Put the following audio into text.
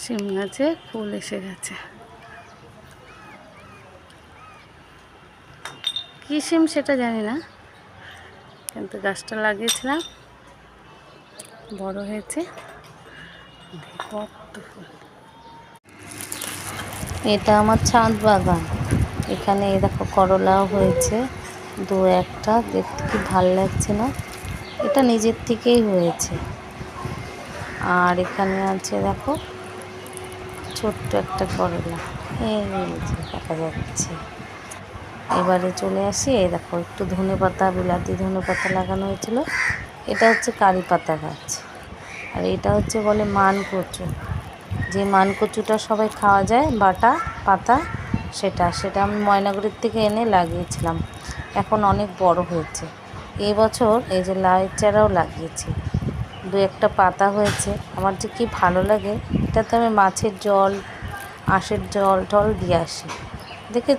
শিম গাছে ফুল এসে গেছে। কী শিম সেটা জানি না, কিন্তু গাছটা লাগিয়েছিলাম। বড় হয়েছে। কত ফুল। এটা আমার ছাদ বাগান। এখানে দেখো করলাও হয়েছে, দু একটা, দেখতে কি ভালো লাগছে না। এটা নিজের থেকেই হয়েছে। আর এখানে আছে দেখো ছোট্ট একটা করলা। এই দেখা যাচ্ছে এবারে চলে আসি, এই দেখো, একটু ধনে পাতা, বিলাতি ধনে পাতা লাগানো হয়েছিল। এটা হচ্ছে কারি পাতা গাছ। আর এটা হচ্ছে বলে মান কচু যে মান কচুটা সবাই খাওয়া যায়, বাটা, পাতা, সেটা। সেটা আমি ময়নাগুড়ির থেকে এনে লাগিয়েছিলাম। এখন অনেক বড় হয়েছে। এবছর এই যে লাউয়ের চারাও লাগিয়েছি। দু একটা পাতা হয়েছে। আমার যে কি ভালো লাগে, এটাতে আমি মাছের জল, আঁশের জল, টল দিয়ে আসি। দেখে